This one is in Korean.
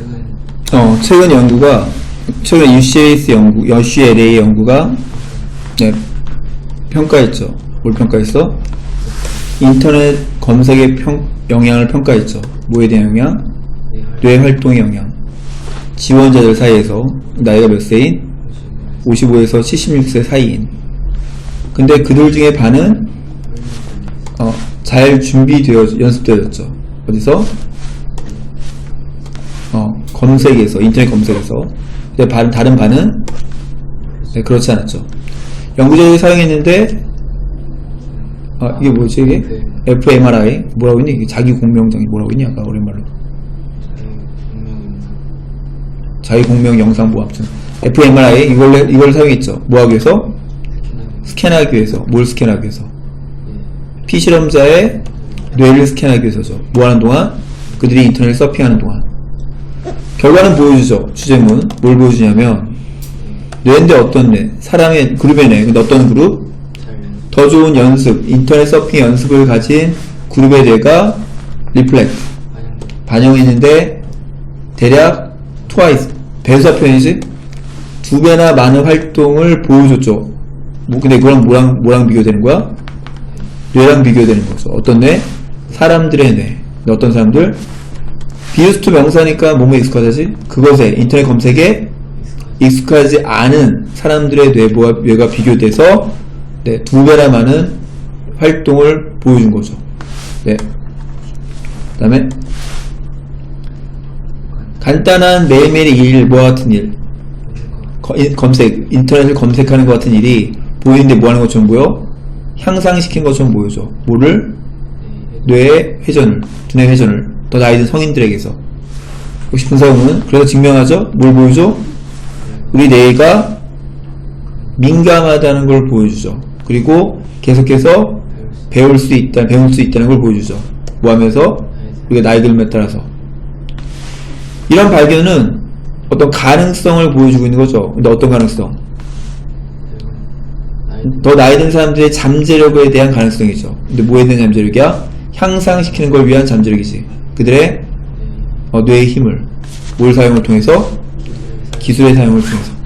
최근 어, 최근 연구가, 최근 UCLA 연구, UCLA 연구가, 네, 평가했죠. 뭘 평가했어? 인터넷 검색의 평, 영향을 평가했죠. 뭐에 대한 영향? 뇌뇌 활동의 영향. 지원자들 사이에서 나이가 몇 세인? 55에서 76세 사이인. 근데 그들 중에 반은 어, 잘 준비되어 연습되어졌죠. 어디서? 어, 검색에서 인터넷 검색에서. 근데 반, 다른 반은 네, 그렇지 않았죠. 연구자들이 사용했는데 아 이게 뭐지 이게? fMRI 뭐라고 했니? 이게 자기 공명장이 뭐라고 했니? 아까 오랜말로 자기 공명 영상 모함증 fMRI 이걸 이걸 사용했죠. 뭐 하기 위해서? 스캔하기 위해서. 뭘 스캔하기 위해서? 예. 피실험자의 뇌를 스캔하기 위해서죠. 뭐 하는 동안? 그들이 인터넷 서핑하는 동안. 결과는 보여주죠. 주제문. 뭘 보여주냐면, 뇌인데 어떤 뇌? 사람의 그룹의 뇌. 근데 어떤 그룹? 잘더 좋은 연습, 인터넷 서핑 연습을 가진 그룹의 뇌가 리플렉트. 반영 반영했는데, 대략 twice. 배수사 표현이지? 두 배나 많은 활동을 보여줬죠. 뭐, 근데 그럼 뭐랑, 뭐랑 비교되는 거야? 뇌랑 비교되는 거죠. 어떤 뇌? 사람들의 뇌. 어떤 사람들? 비유스트 명사니까 몸에 익숙하다지? 그것에, 인터넷 검색에 익숙하지 않은 사람들의 뇌와, 뇌가 비교돼서, 네, 두 배나 많은 활동을 보여준 거죠. 네. 그 다음에, 간단한 매일매일의 일, 뭐와 같은 일. 거- 인- 검색, 인터넷을 검색하는 것 같은 일이 보이는데 뭐 하는 것처럼 보여? 향상시킨 것처럼 보여줘. 뭐를? 뇌의 회전을, 두뇌 회전을 더 나이 든 성인들에게서. 역시 분사구문은 그래서 증명하죠? 뭘 보여줘? 우리 뇌가 민감하다는 걸 보여주죠. 그리고 계속해서 배울 수 있다, 배울 수 있다는 걸 보여주죠. 뭐 하면서? 우리가 나이 들에 따라서. 이런 발견은 어떤 가능성을 보여주고 있는 거죠. 근데 어떤 가능성? 더 나이 든 사람들의 잠재력에 대한 가능성이죠. 근데 뭐에 대한 잠재력이야? 향상시키는 걸 위한 잠재력이지. 그들의 어, 뇌의 힘을 뭘 사용을 통해서? 기술의 사용을 통해서.